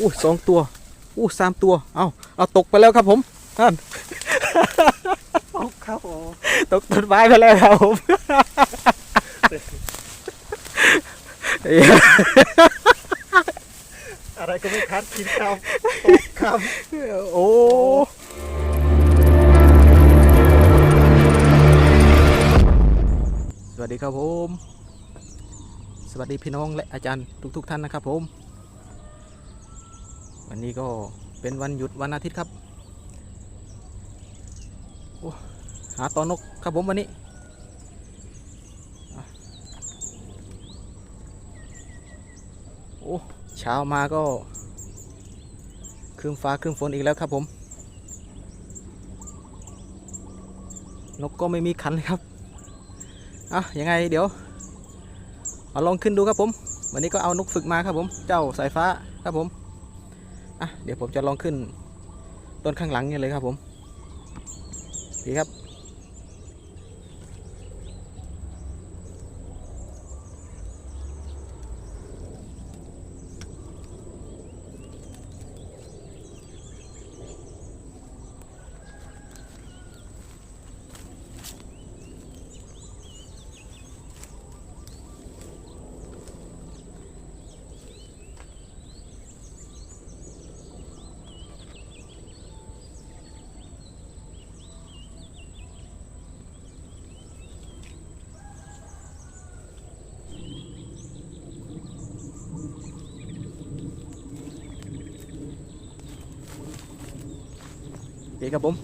อู้สองตัว อู้สามตัว เอาเอาตกไปแล้วครับผมท่านตกครับโอ้ตกต้นไม้ไปแล้วครับผมเอ้ยอะไรก็ไม่คัดกินครับตกครับโอ้สวัสดีครับผม สวัสดีพี่น้องและอาจารย์ทุกๆทท่านนะครับผม วันนี้ก็เป็นวันหยุดวันอาทิตย์ครับโอ้หาตอนนกครับผมวันนี้โอ้เช้ามาก็ครึ้มฟ้าครึ้มฝนอีกแล้วครับผม นกก็ไม่มีคันเลยครับอะยังไงเดี๋ยวเอาลองขึ้นดูครับผม วันนี้ก็เอานกฝึกมาครับผม เจ้าสายฟ้าครับผม อะเดี๋ยวผมจะลองขึ้นต้นข้างหลังนี่เลยครับผมดีครับ เคครับผม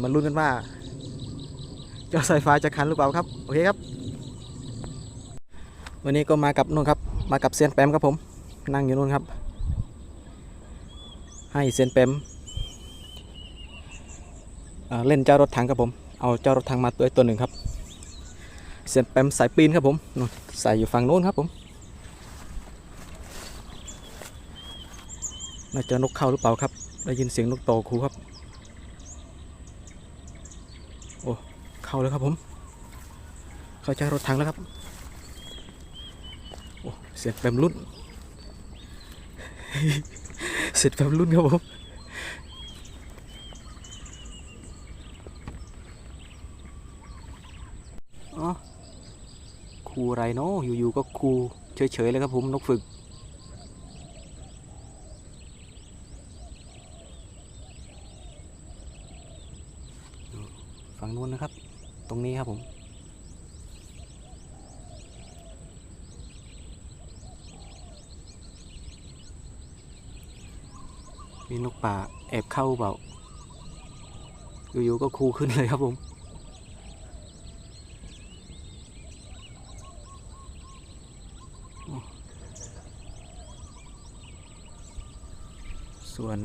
มาลุ้นกันว่าเจ้าสายฟ้าจะคันหรือเปล่าครับโอเคครับ วันนี้ก็มากับนู่นครับ มากับเซียนแปมครับผม นั่งอยู่นู่นครับ ให้เซียนแปมเอ่อเล่นเจ้ารถถังครับผม เอาเจ้ารถถังมาตัวตัวหนึ่งครับ เซียนแปมสายปีนครับผมนู่นใส่อยู่ฝั่งโน้นครับผมน่าจะนกเข้าหรือเปล่าครับ ได้ยินเสียงนกโตครูครับ โอ้ เข้าแล้วครับผม เข้าใจรถถังแล้วครับ โอ้ เสียงแปมรุ่น เสร็จแปมรุ่นครับผมอ๋อครูอะไรเนาะอยู่ๆก็ครูเฉยๆเลยครับผมนกฝึก ฝั่งนู้นนะครับ ตรงนี้ครับผม มีนกป่าแอบเข้าเปล่าอยู่ๆก็คูขึ้นเลยครับผม ส่วน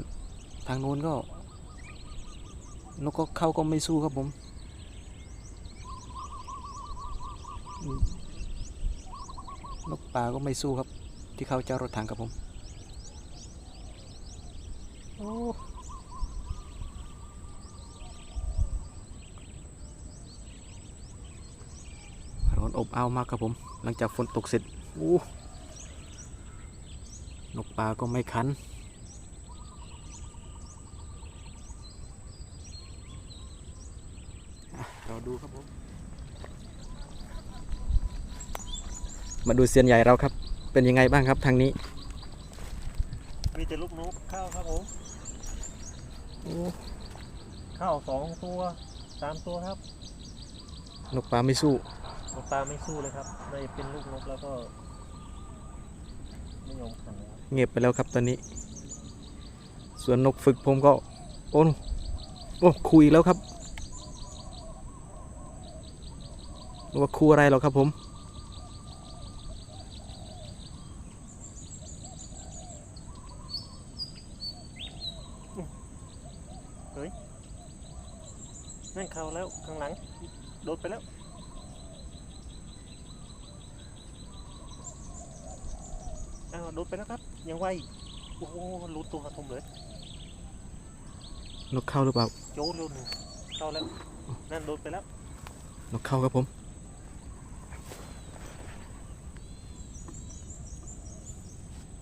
ทางโน้นก็ นกก็เข้าก็ไม่สู้ครับผมอืมนกป่าก็ไม่สู้ครับ ที่เขาเจ้ารถถังกับผม โอ้ร้อนอบอ้าวมากครับผม หลังจากฝนตกเสร็จโอ้นกป่าก็ไม่คันเราดูครับผม มาดูเซียนใหญ่เราครับ เป็นยังไงบ้างครับทางนี้ มีแต่ลูกนกข้าวครับผม ข้าสองตัวสามตัวครับนกปลาไม่สู้นกตาไม่สู้เลยครับน่าจะเป็นลูกนกแล้วก็ไม่ยอมขันเลยครับเงียบไปแล้วครับตอนนี้ ส่วนนกฝึกผมก็ โอ้โอ้คุยแล้วครับนึกว่าคูอะไรหรอกครับผม นั่นเข้าแล้วข้างหลัง โดดไปแล้ว อ้าวโดดไปแล้วครับ ยังไวอีกโอ้โหรู้ตัวกระทมเลยนกเข้าหรือเปล่าโจ้เร็วหนึ่งเข้าแล้ว นั่นโดดไปแล้วนกเข้าครับผม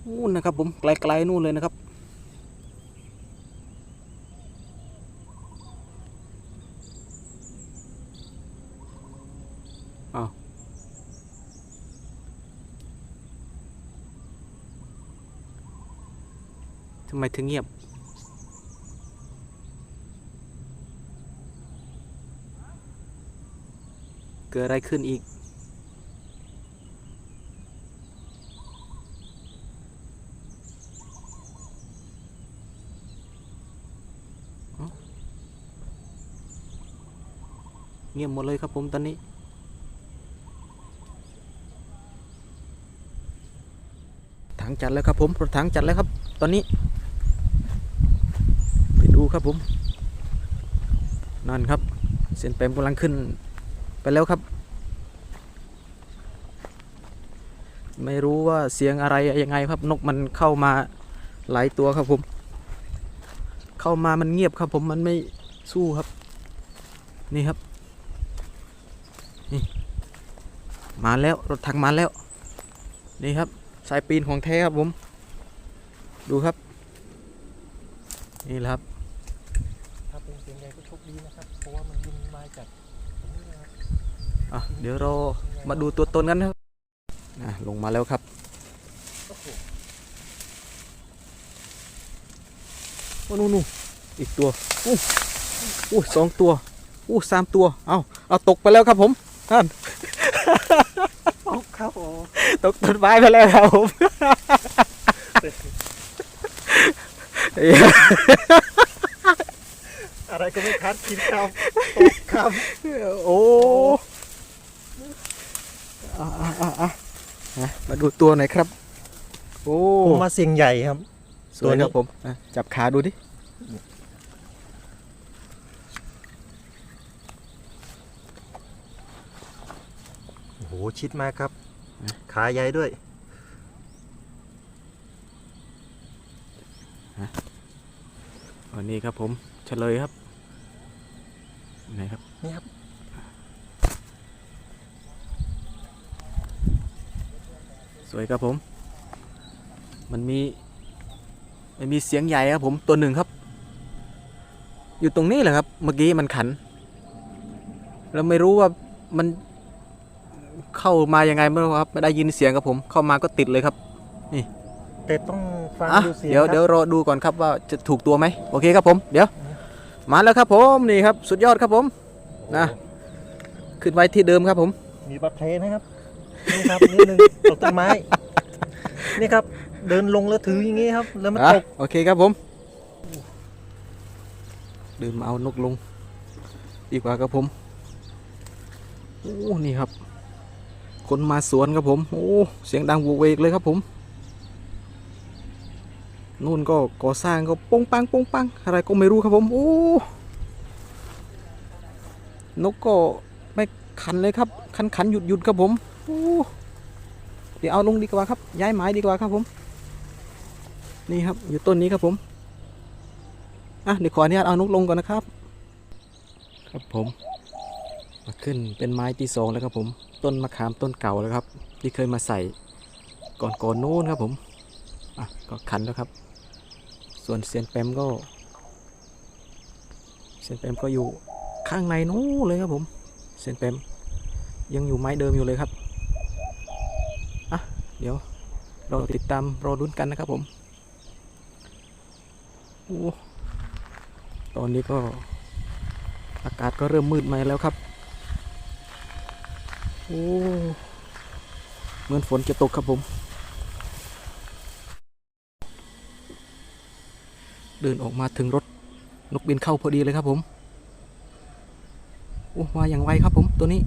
โอ้นู่นนะครับผมไกลๆนู่นเลยนะครับ อ้าว ทำ ไมถึงเงียบ เกิดอะไรขึ้นอีก เงียบหมดเลยครับผมตอนนี้ถังจัดแล้วครับผมรถถังจัดแล้วครับ ตอนนี้ ครับผม นั่นครับ เส้นเปมกำลังขึ้นไปแล้วครับ ไม่รู้ว่าเสียงอะไรยังไงครับนกมันเข้ามาหลายตัวครับผม เข้ามามันเงียบครับผมมันไม่สู้ครับ นี่ครับนี่มาแล้วรถถังมาแล้ว นี่ครับสายปีนของแท้ครับผม ดูครับ นี่แหละครับ ถ้าเป็นเสียงใหญ่ก็โชคดีนะครับ เพราะว่ามันบินมาจากตรงนี้นะครับอะเดี๋ยวเรามาดูตัวตนกันนะครับอะลงมาแล้วครับ โอ้โหโอ้นู่นนู่นอีกตัวอู้อู้สองตัวอู้สามตัว เอาเอาตกไปแล้วครับผมนั่นโอ้ครับผม ตกต้นไม้ไปแล้วครับผม เอ้ยอะไรก็ไม่คัดกินครับตกครับโอ้อะอะอะอะนะมาดูตัวหน่อยครับ โอ้ผมมาเสียงใหญ่ครับ สวยครับผมอะจับขาดูดิโอ้โห ชิดมากครับ ขาใหญ่ด้วยวันนี้ครับผมเฉลยครับ ไหนครับ นี่ครับ สวยครับผม มันมี มันมีเสียงใหญ่ครับผมตัวหนึ่งครับ อยู่ตรงนี้แหละครับ เมื่อกี้มันขัน เราไม่รู้ว่ามันเข้ามายังไงไม่รู้ครับไม่ได้ยินเสียงครับผม เข้ามาก็ติดเลยครับแต่ต้องฟังอะดูเสียงเดี๋ยวครับเดี๋ยวรอดูก่อนครับว่าจะถูกตัวไหมโอเคครับผม เดี๋ยว มาแล้วครับผมนี่ครับสุดยอดครับผมนะขึ้นไว้ที่เดิมครับผม มีบัตรเพลนะครับนี่ครับนิดนึงตกต้นไม้นี่ครับเดินลงแล้วถืออย่างงี้ครับ แล้วมันอะตกโอเคครับผมเดินมาเอานกลง ดีกว่าครับผมโอ้นี่ครับ คนมาสวนครับผม โอ้เสียงดังโวกเวกเลยครับผม นู่นก็ก่อสร้างก็ปงปังปงปังอะไรก็ไม่รู้ครับผมโอ้นกก็ไม่ขันเลยครับ ขันขันหยุดหยุดครับผมโอ้เดี๋ยวเอาลงดีกว่าครับ ย้ายไม้ดีกว่าครับผม นี่ครับ อยู่ต้นนี้ครับผมอะเดี๋ยวขออนุญาตเอานกลงก่อนนะครับ ครับผม มาขึ้นเป็นไม้ที่สองแล้วครับผม ต้นมะขามต้นเก่าแล้วครับ ที่เคยมาใส่ก่อนก่อนนู้นครับผม อะก็ขันแล้วครับ ส่วนเซียนแปมก็เซียนแปมก็อยู่ข้างในนู้นเลยครับผมเซียนแปมยังอยู่ไม้เดิมอยู่เลยครับอะเดี๋ยวเราติดตามรอรุ้นกันนะครับผมโอ้ตอนนี้ก็อากาศก็เริ่มมืดมาแล้วครับโอ้เหมือนฝนจะตกครับผม เดินออกมาถึงรถนกบินเข้าพอดีเลยครับผมโอ้มาอย่างไวครับผมตัวนี้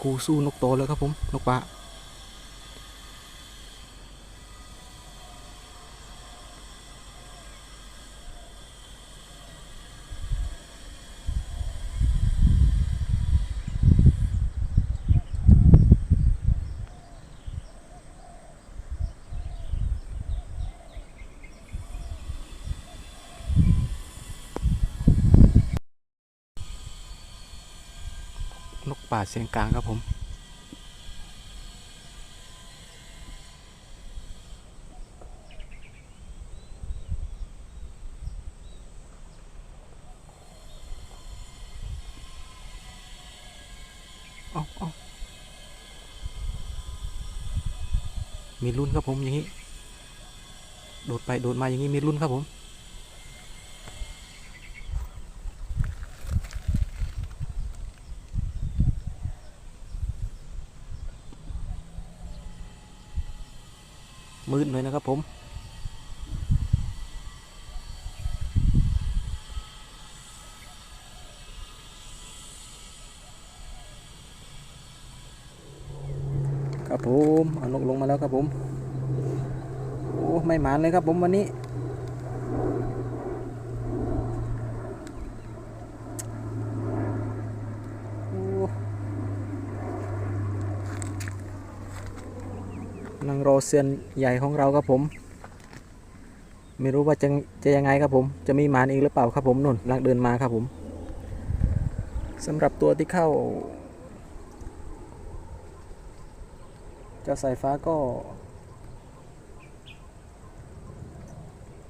ครูสู้นกโตแล้วครับผม นกปลา ป่าเสียงกลางครับผม เอาเอามีรุ่นครับผมอย่างนี้ โดดไปโดดมาอย่างนี้มีรุ่นครับผม เลยนะครับผม ครับผมเอานกลงมาแล้วครับผม โอ้ ไม่หมานเลยครับผมวันนี้ โอ้นั่งรอ เซียนใหญ่ของเราครับผม ไม่รู้ว่าจะจะยังไงครับผม จะมีหมานอีกหรือเปล่าครับผมนุ่นลังเดินมาครับผมสำหรับตัวที่เข้าเจ้าสายฟ้าก็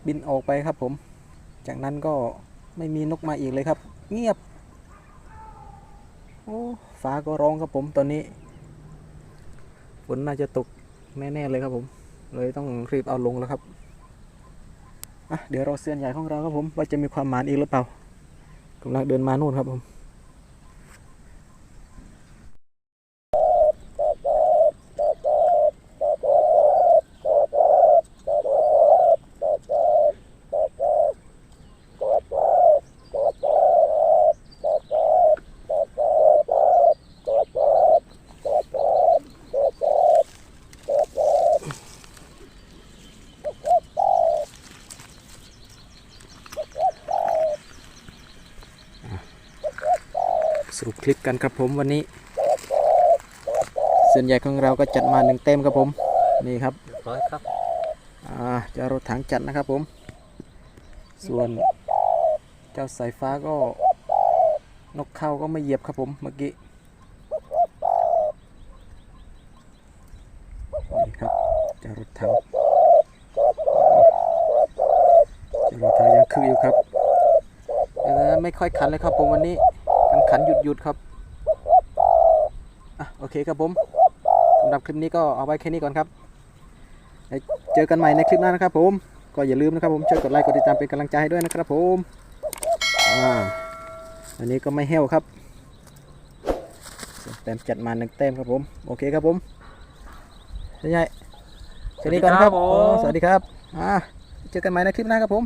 บินออกไปครับผม จากนั้นก็ไม่มีนกมาอีกเลยครับ เงียบโอ้ฟ้าก็ร้องครับผมตอนนี้ฝนน่าจะตก แน่ ๆ เลยครับผม เลยต้องรีบเอาลงแล้วครับอะเดี๋ยวเราเซียนใหญ่ของเราครับผม ว่าจะมีความหมานอีกหรือเปล่ากำลังเดินมาโน่นครับผม ลิปกันครับผมวันนี้เส้นใหญ่ของเราก็จัดมาหนึ่งเต็มครับผม นี่ครับเรียบร้อยครับอ่าเจะรถถังจัดนะครับผม ส่วนเจ้าสายฟ้าก็นกเข้าก็ไม่เหยียบครับผมเมื่อกี้นี่ครับเจ้ารถถังเจ้ารถถังยังคืออยู่ครับแต่ไม่ค่อยขันเลยครับผมวันนี้กัน ขันหยุดหยุดๆครับอะโอเคครับผมสำหรับคลิปนี้ก็เอาไว้แค่นี้ก่อนครับเจอกันใหม่ในคลิปหน้านะครับ ผม ก็อย่าลืมนะครับผมช่วยกดไลค์กดติดตามเป็นกำลังใจให้ด้วยนะครับผมอ่าอันนี้ก็ไม่แห้วครับเต็มจัดมาหนึ่งเต็มครับผม โอเคครับผมใช่ใช่แค่นี้ก่อนนะครับสวัสดีครับผมอ๋อสวัสดีครับอ่าเจอกันใหม่ในคลิปหน้าครับผม